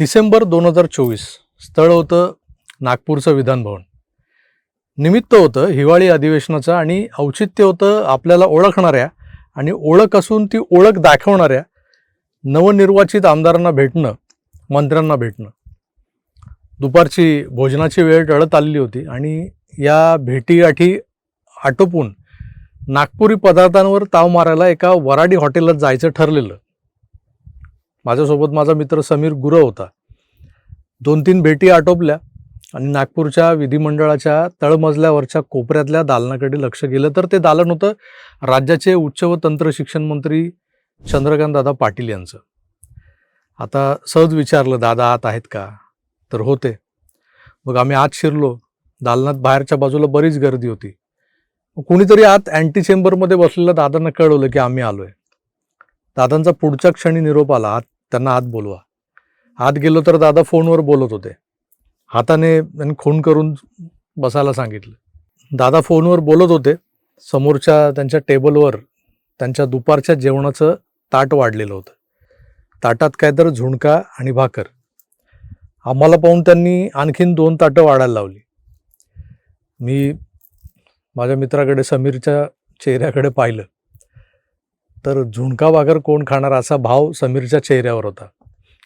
डिसेंबर दोन हजार चोवीस स्थळ होतं नागपूरचं विधान भवन निमित्त होतं हिवाळी अधिवेशनाचं आणि औचित्य होतं आपल्याला ओळखणाऱ्या आणि ओळख असून ती ओळख दाखवणाऱ्या नवनिर्वाचित आमदारांना भेटणं मंत्र्यांना भेटणं. दुपारची भोजनाची वेळ टळत आलेली होती आणि या भेटीगाठी आटोपून नागपुरी पदार्थांवर ताव मारायला एका वराडी हॉटेलात जायचं ठरलेलं. माझ्यासोबत माझा मित्र समीर गुरव होता. दोन तीन भेटी आटोपल्या आणि नागपूरच्या विधिमंडळाच्या तळमजल्यावरच्या कोपऱ्यातल्या दालनाकडे लक्ष गेलं तर ते दालन होतं राज्याचे उच्च व तंत्र शिक्षण मंत्री चंद्रकांत दादा पाटील यांचं. आता सहज विचारलं दादा आत आहेत का? तर होते. मग आम्ही आत शिरलो. दालनात बाहेरच्या बाजूला बरीच गर्दी होती. कुणीतरी आत अँटी चेंबरमध्ये बसलेल्या दादांना कळवलं की आम्ही आलोय. दादांचा पुढच्या क्षणी निरोप आला. आत त्यांना आत बोलवा. आत गेलो तर दादा फोनवर बोलत होते. हाताने त्यांनी खून करून बसायला सांगितलं. दादा फोनवर बोलत होते. समोरच्या त्यांच्या टेबलवर त्यांच्या दुपारच्या जेवणाचं ताट वाढलेलं होतं. ताटात काय तर झुणका आणि भाकर. आम्हाला पाहून त्यांनी आणखीन दोन ताटं वाढायला लावली. मी माझ्या मित्राकडे समीरच्या चेहऱ्याकडे पाहिलं. तर झुणका भाकर कोण खाणार असा भाव समीरच्या चेहऱ्यावर होता.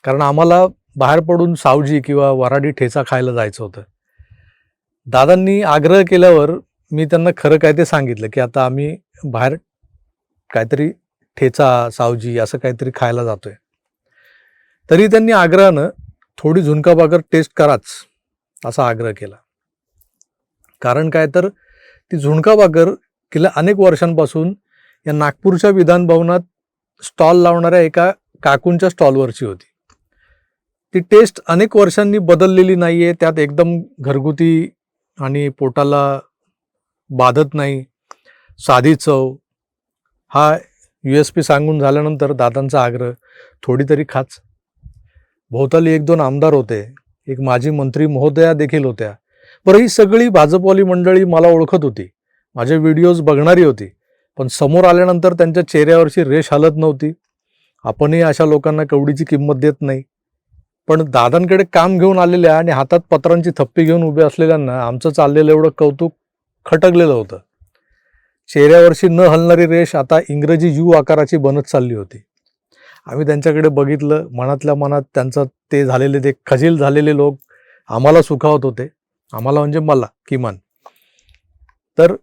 कारण आम्हाला बाहेर पडून सावजी किंवा वराडी ठेचा खायला जायचं होतं. दादांनी आग्रह केल्यावर मी त्यांना खरं काय ते सांगितलं की आता आम्ही बाहेर काहीतरी ठेचा सावजी असं काहीतरी खायला जातोय. तरी त्यांनी आग्रहानं थोडी झुणका भाकर टेस्ट कराच असा आग्रह केला. कारण काय तर ती झुणका भाकर गेल्या अनेक वर्षांपासून या नागपूरच्या विधानभवनात स्टॉल लावणाऱ्या एका काकूंच्या स्टॉलवरची होती. ती टेस्ट अनेक वर्षांनी बदललेली नाही आहे त्यात एकदम घरगुती आणि पोटाला बाधत नाही. साधी चव. हा यू एस पी सांगून झाल्यानंतर दादांचा आग्रह थोडी तरी खाच. भोवताली एक दोन आमदार होते. एक माजी मंत्री महोदया देखील होत्या. बरं ही सगळी भाजपवाली मंडळी मला ओळखत होती. माझे व्हिडिओज बघणारी होती. पण समोर आल्यानंतर त्यांच्या चेहऱ्यावरची रेष हलत नव्हती. आपणही अशा लोकांना कवडीची किंमत देत नाही. पण दादांकडे काम घेऊन आलेल्या आणि हातात पत्रांची थप्पी घेऊन उभे असलेल्यांना आमचं चाललेलं एवढं कौतुक खटकलेलं होतं. चेहऱ्यावरची न हलणारी रेष आता इंग्रजी यू आकाराची बनत चालली होती. आम्ही त्यांच्याकडे बघितलं मनातल्या मनात त्यांचं ते झालेले ते खजील झालेले लोक आम्हाला सुखावत होते. आम्हाला म्हणजे मला किमान. तर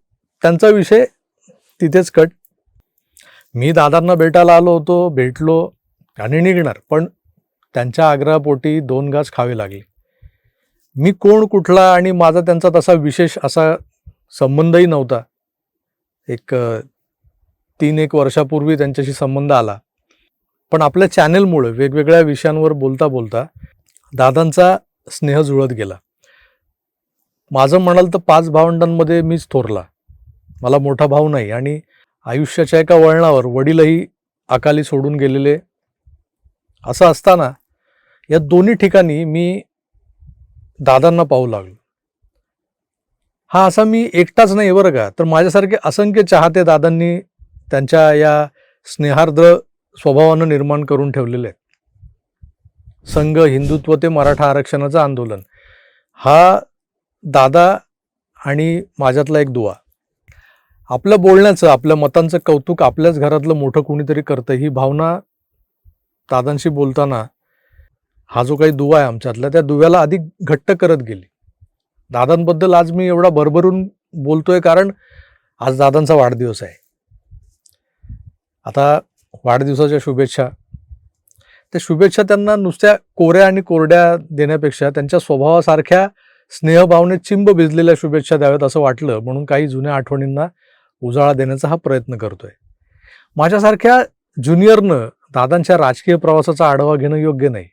त्यांचा विषय तिथेच कट. मी दादांना भेटायला आलो होतो भेटलो आणि निघणार पण त्यांच्या आग्रहापोटी दोन घास खावे लागले. मी कोण कुठला आणि माझा त्यांचा तसा विशेष असा संबंधही नव्हता. एक तीन एक वर्षापूर्वी त्यांच्याशी संबंध आला. पण आपल्या चॅनेलमुळे वेगवेगळ्या विषयांवर बोलता बोलता दादांचा स्नेह जुळत गेला. माझं म्हणाल तर पाच भावंडांमध्ये मीच थोरला. मला मोठा भाऊ नाही आणि आयुष्याच्या एका वळणावर वडीलही अकाली सोडून गेलेले असं असताना या दोन्ही ठिकाणी मी दादांना पाहू लागलो. हा असा मी एकटाच नाही बरं का. तर माझ्यासारखे असंख्य चाहते दादांनी त्यांच्या या स्नेहार्द्र स्वभावानं निर्माण करून ठेवलेले आहेत. संघ हिंदुत्व ते मराठा आरक्षणाचं आंदोलन. हा दादा आणि माझ्यातला एक दुवा. आपल्या बोलण्याचं आपल्या मतांचं कौतुक आपल्याच घरातलं मोठं कुणीतरी करतं ही भावना दादांशी बोलताना हा जो काही दुवा आहे आमच्यातला त्या दुव्याला अधिक घट्ट करत गेली. दादांबद्दल आज मी एवढा भरभरून बोलतोय कारण आज दादांचा वाढदिवस आहे. आता वाढदिवसाच्या शुभेच्छा. त्या शुभेच्छा त्यांना नुसत्या कोऱ्या आणि कोरड्या देण्यापेक्षा त्यांच्या स्वभावासारख्या स्नेहभावने चिंब भिजलेल्या शुभेच्छा द्याव्यात असं वाटलं म्हणून काही जुन्या आठवणींना उजाळा देण्याचा हा प्रयत्न करतोय. माझ्यासारख्या ज्युनियरनं दादांच्या राजकीय प्रवासाचा आढावा घेणं योग्य नाही.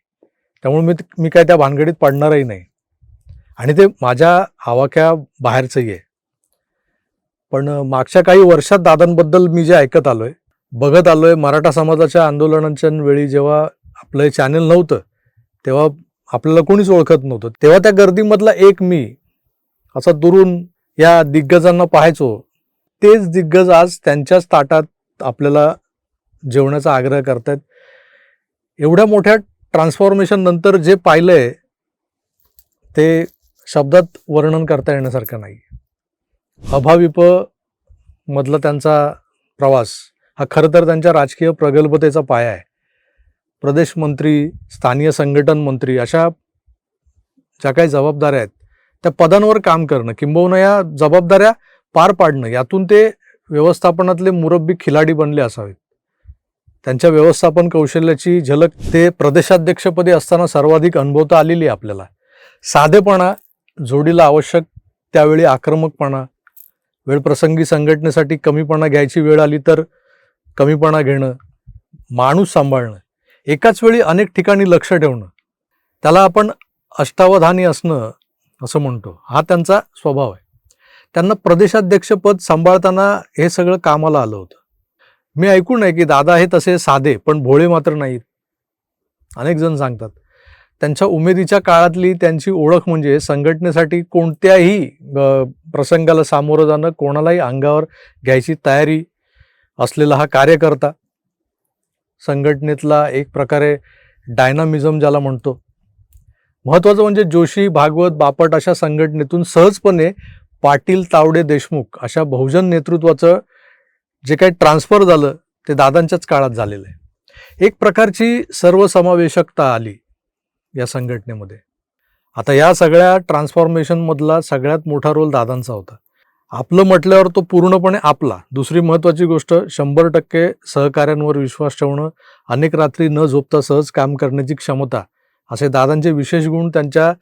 त्यामुळे मी मी काय त्या भानगडीत पडणारही नाही. आणि ते माझ्या आवाक्या बाहेरचंही आहे. पण मागच्या काही वर्षात दादांबद्दल मी जे ऐकत आलोय बघत आलोय मराठा समाजाच्या आंदोलनांच्या वेळी जेव्हा आपलं हे चॅनल नव्हतं तेव्हा आपल्याला कोणीच ओळखत नव्हतं. तेव्हा त्या गर्दीमधला एक मी असा दुरून या दिग्गजांना पाहायचो. तेच दिग्गज आज त्यांच्याच ताटात आपल्याला जेवण्याचा आग्रह करतायत. एवढ्या मोठ्या ट्रान्सफॉर्मेशन नंतर जे पाहिलंय ते शब्दात वर्णन करता येण्यासारखं नाही अभाविप मधला त्यांचा प्रवास हा खरं तर त्यांच्या राजकीय प्रगल्भतेचा पाया आहे. प्रदेश मंत्री स्थानीय संघटन मंत्री अशा ज्या काही जबाबदाऱ्या आहेत त्या पदांवर काम करणं किंबहुना या जबाबदाऱ्या पार पाडणं यातून ते व्यवस्थापनातले मुरब्बी खिलाडी बनले असावेत. त्यांच्या व्यवस्थापन कौशल्याची झलक ते प्रदेशाध्यक्षपदी असताना सर्वाधिक अनुभवता आलेली आहे आपल्याला. साधेपणा जोडीला आवश्यक त्यावेळी आक्रमकपणा वेळप्रसंगी संघटनेसाठी कमीपणा घ्यायची वेळ आली तर कमीपणा घेणं माणूस सांभाळणं एकाच वेळी अनेक ठिकाणी लक्ष ठेवणं त्याला आपण अष्टावधानी असणं असं म्हणतो. हा त्यांचा स्वभाव आहे. त्यांना प्रदेशाध्यक्षपद सांभाळताना हे सगळं कामाला आलं होतं. मी ऐकून आहे की दादा हे तसे साधे पण भोळे मात्र नाहीत. अनेक जण सांगतात त्यांच्या उमेदीच्या काळातली त्यांची ओळख म्हणजे संघटनेसाठी कोणत्याही प्रसंगाला सामोरं जाणं कोणालाही अंगावर घ्यायची तयारी असलेला हा कार्यकर्ता संघटनेतला एक प्रकारे डायनामिझम ज्याला म्हणतो. महत्त्वाचं म्हणजे जोशी भागवत बापट अशा संघटनेतून सहजपणे पाटील तावडे देशमुख अशा बहुजन नेतृत्वाचं जे काही ट्रान्सफर झालं ते दादांच्याच काळात झालेलं आहे. एक प्रकारची सर्वसमावेशकता आली या संघटनेमध्ये. आता या सगळ्या ट्रान्सफॉर्मेशनमधला सगळ्यात मोठा रोल दादांचा होता. आपलं म्हटल्यावर तो पूर्णपणे आपला. दुसरी महत्त्वाची गोष्ट शंभर टक्के सहकाऱ्यांवर विश्वास ठेवणं अनेक रात्री न झोपता सहज काम करण्याची क्षमता असे दादांचे विशेष गुण त्यांच्या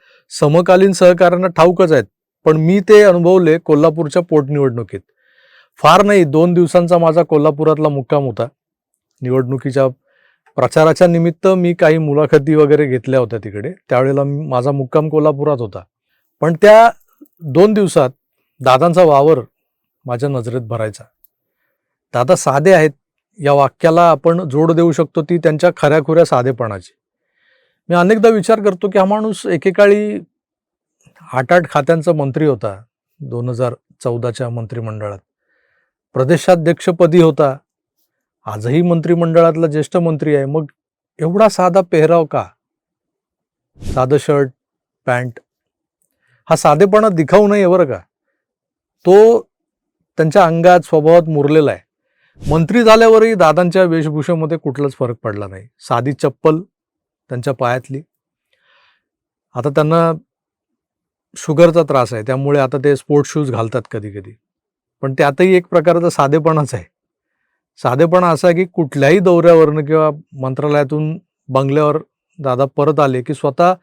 समकालीन सहकाऱ्यांना ठाऊकच आहेत. पण मी ते अनुभवले कोल्हापूरच्या पोटनिवडणुकीत. फार नाही दोन दिवसांचा माझा कोल्हापुरातला मुक्काम होता. निवडणुकीच्या प्रचाराच्या निमित्त मी काही मुलाखती वगैरे घेतल्या होत्या तिकडे. त्यावेळेला माझा मुक्काम कोल्हापुरात होता. पण त्या दोन दिवसात दादांचा वावर माझ्या नजरेत भरायचा. दादा साधे आहेत. या वाक्याला आपण जोड देऊ शकतो ती त्यांच्या खऱ्याखुऱ्या साधेपणाची. मी अनेकदा विचार करतो की हा माणूस एकेकाळी आठ आठ खात्यांचा मंत्री होता. दोन हजार चौदाच्या मंत्रिमंडळात. प्रदेशाध्यक्षपदी होता. आजही मंत्रिमंडळातला ज्येष्ठ मंत्री आहे. मग एवढा साधा पेहराव का? साधं शर्ट पॅन्ट. हा साधेपणा दिखाऊ नये बरं का? तो त्यांच्या अंगात स्वभावात मुरलेला आहे. मंत्री झाल्यावरही दादांच्या वेशभूषेमध्ये कुठलाच फरक पडला नाही. साधी चप्पल त्यांच्या पायातली. आता त्यांना शुगरचा त्रास आहे. त्यामुळे आता ते स्पोर्ट्स शूज घालतात कधी कधी पण त्यातही एक प्रकारचा साधेपणाच आहे. साधेपणा असा की कुठल्याही दौऱ्यावरनं किंवा मंत्रालयातून बंगल्यावर दादा परत आले की स्वतः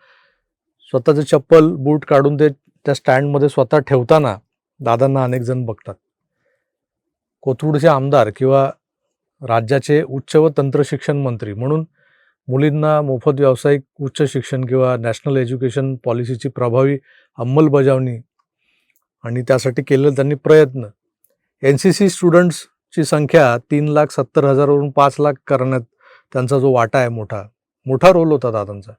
स्वतःचं चप्पल बूट काढून ते त्या स्टँडमध्ये स्वतः ठेवताना दादांना अनेक जण बघतात. कोथरूडचे आमदार किंवा राज्याचे उच्च व तंत्र शिक्षण मंत्री म्हणून मुलींना मोफत व्यावसायिक उच्च शिक्षण किंवा नॅशनल एज्युकेशन पॉलिसीची प्रभावी अंमलबजावणी आणि त्यासाठी केलेले त्यांनी प्रयत्न एन सी सी स्टुडंट्सची संख्या तीन लाख सत्तर हजारवरून पाच लाख करण्यात त्यांचा जो वाटा आहे मोठा मोठा रोल होता दादांचा.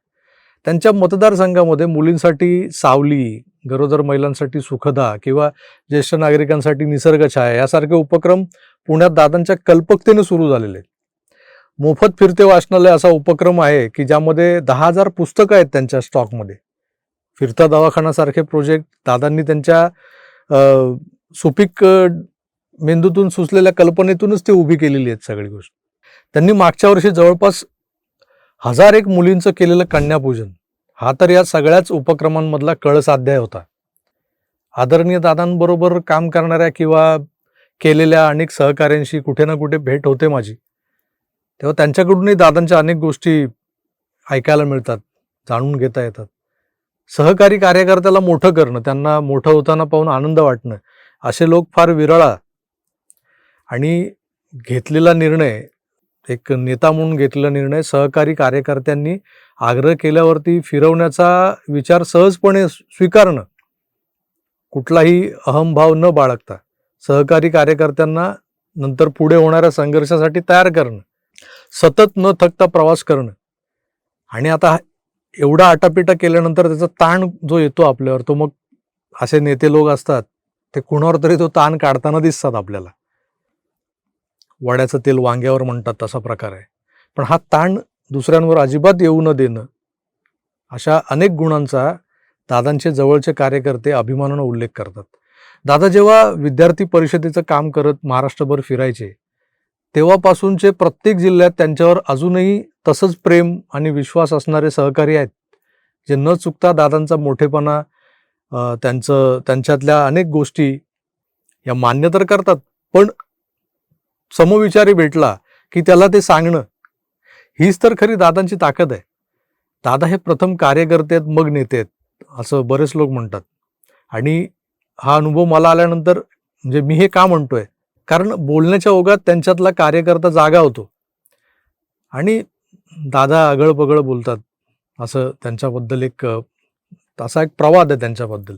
त्यांच्या मतदारसंघामध्ये मुलींसाठी सावली गरोदर महिलांसाठी सुखदा किंवा ज्येष्ठ नागरिकांसाठी निसर्ग छाया यासारखे उपक्रम पुण्यात दादांच्या कल्पकतेने सुरू झालेले आहेत. मोफत फिरते वाचनालय असा उपक्रम आहे की ज्यामध्ये दहा हजार पुस्तकं आहेत त्यांच्या स्टॉकमध्ये. फिरता दवाखानासारखे प्रोजेक्ट दादांनी त्यांच्या सुपीक मेंदूतून सुचलेल्या कल्पनेतूनच ते उभी केलेली आहेत सगळी गोष्ट. त्यांनी मागच्या वर्षी जवळपास हजार एक मुलींचं केलेलं कन्यापूजन. हा तर या सगळ्याच उपक्रमांमधला कळसाध्याय होता. आदरणीय दादांबरोबर काम करणाऱ्या किंवा केलेल्या अनेक सहकाऱ्यांशी कुठे ना कुठे भेट होते माझी. तेव्हा त्यांच्याकडूनही दादांच्या अनेक गोष्टी ऐकायला मिळतात जाणून घेता येतात. सहकारी कार्यकर्त्याला मोठं करणं त्यांना मोठं होताना पाहून आनंद वाटणं असे लोक फार विरळा आणि घेतलेला निर्णय एक नेता म्हणून घेतलेला निर्णय सहकारी कार्यकर्त्यांनी आग्रह केल्यावरती फिरवण्याचा विचार सहजपणे स्वीकारणं. कुठलाही अहमभाव न बाळगता सहकारी कार्यकर्त्यांना नंतर पुढे होणाऱ्या संघर्षासाठी तयार करणं. सतत न थकता प्रवास करणं. आणि आता एवढा आटापिटा केल्यानंतर त्याचा ताण जो येतो आपल्यावर तो मग असे नेते लोक असतात ते कुणावर तरी तो ताण काढताना दिसतात आपल्याला. वड्याचं तेल वांग्यावर म्हणतात तसा प्रकार आहे. पण हा ताण दुसऱ्यांवर अजिबात येऊ न देणं अशा अनेक गुणांचा दादांचे जवळचे कार्यकर्ते अभिमानानं उल्लेख करतात. दादा जेव्हा विद्यार्थी परिषदेचं काम करत महाराष्ट्रभर फिरायचे तेव्हापासूनचे प्रत्येक जिल्ह्यात त्यांच्यावर अजूनही तसंच प्रेम आणि विश्वास असणारे सहकारी आहेत जे न चुकता दादांचा मोठेपणा त्यांचं त्यांच्यातल्या अनेक गोष्टी या मान्य तर करतात पण समविचारी भेटला की त्याला ते सांगणं. हीच तर खरी दादांची ताकद आहे. दादा हे प्रथम कार्यकर्ते आहेत मग नेते आहेत असं बरेच लोक म्हणतात. आणि हा अनुभव मला आल्यानंतर म्हणजे मी हे का म्हणतोय? कारण बोलण्याच्या ओघात त्यांच्यातला कार्यकर्ता जागा होतो. आणि दादा आगळपगळ बोलतात. असं त्यांच्याबद्दल एक असा एक प्रवाद आहे त्यांच्याबद्दल.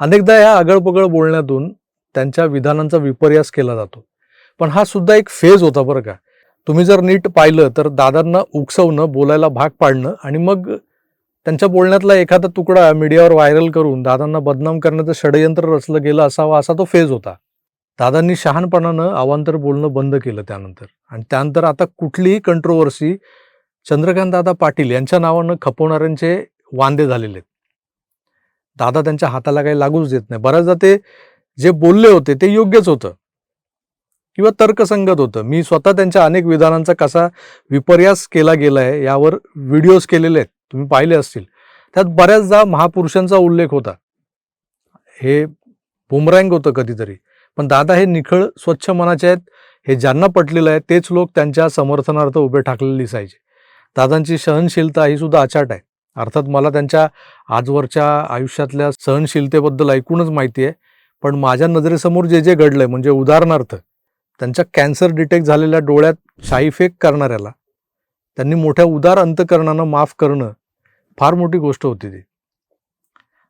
अनेकदा या आगळपगळ बोलण्यातून त्यांच्या विधानांचा विपर्यास केला जातो. पण हा सुद्धा एक फेज होता बरं का. तुम्ही जर नीट पाहिलं तर दादांना उकसवणं बोलायला भाग पाडणं आणि मग त्यांच्या बोलण्यातला एखादा तुकडा मीडियावर व्हायरल करून दादांना बदनाम करण्याचं षडयंत्र रचलं गेलं असावा असा तो फेज होता. दादांनी शहाणपणानं अवांतर बोलणं बंद केलं त्यानंतर. आणि त्यानंतर आता कुठलीही कंट्रोवर्सी चंद्रकांत दादा पाटील यांच्या नावानं खपवणाऱ्यांचे वांदे झालेले आहेत. दादा त्यांच्या हाताला काही लागूच देत नाही. बऱ्याचदा ते जे बोलले होते ते योग्यच होतं. किंवा तर्कसंगत होतं. मी स्वतः त्यांच्या अनेक विधानांचा कसा विपर्यास केला गेला आहे यावर व्हिडिओज केलेले आहेत. तुम्ही पाहिले असतील. त्यात बऱ्याचदा महापुरुषांचा उल्लेख होता. हे बुमरँग होतं कधीतरी. पण दादा हे निखळ स्वच्छ मनाचे आहेत. हे ज्यांना पटलेलं आहे तेच लोक त्यांच्या समर्थनार्थ उभे ठाकलेले दिसायचे. दादांची सहनशीलता ही सुद्धा अचाट आहे. अर्थात मला त्यांच्या आजवरच्या आयुष्यातल्या सहनशीलतेबद्दल ऐकूनच माहिती आहे. पण माझ्या नजरेसमोर जे जे घडलंय म्हणजे उदाहरणार्थ त्यांच्या कॅन्सर डिटेक्ट झालेल्या डोळ्यात शाईफेक करणाऱ्याला त्यांनी मोठ्या उदार अंतकरणानं माफ करणं फार मोठी गोष्ट होती ती.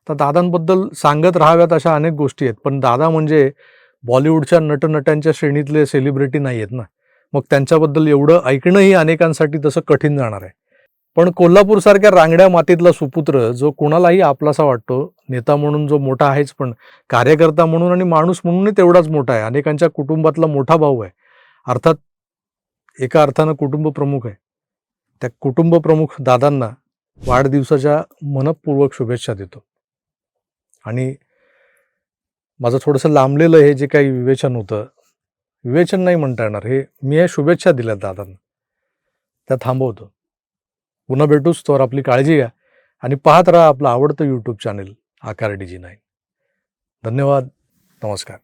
तर दादांबद्दल सांगत राहाव्यात अशा अनेक गोष्टी आहेत पण दादा म्हणजे बॉलिवूडच्या नटनट्यांच्या श्रेणीतले सेलिब्रिटी नाही आहेत ना. मग त्यांच्याबद्दल एवढं ऐकणंही अनेकांसाठी तसं कठीण जाणार आहे. पण कोल्हापूरसारख्या रांगड्या मातीतला सुपुत्र जो कोणालाही आपलासा वाटतो नेता म्हणून जो मोठा आहेच पण कार्यकर्ता म्हणून आणि माणूस म्हणूनही तेवढाच मोठा आहे. अनेकांच्या कुटुंबातला मोठा भाऊ आहे. अर्थात एका अर्थानं कुटुंब प्रमुख आहे. त्या कुटुंब प्रमुख दादांना वाढदिवसाच्या मनपूर्वक शुभेच्छा देतो. आणि माझं थोडंसं लांबलेलं हे जे काही विवेचन होतं विवेचन नाही म्हणता येणार. हे मी हे शुभेच्छा दिल्या दादांना. त्या थांबवतो. पुन्हा भेटूच तर आपली काळजी घ्या आणि पाहत राहा आपलं आवडतं YouTube channel Aakar D G nine. धन्यवाद. नमस्कार.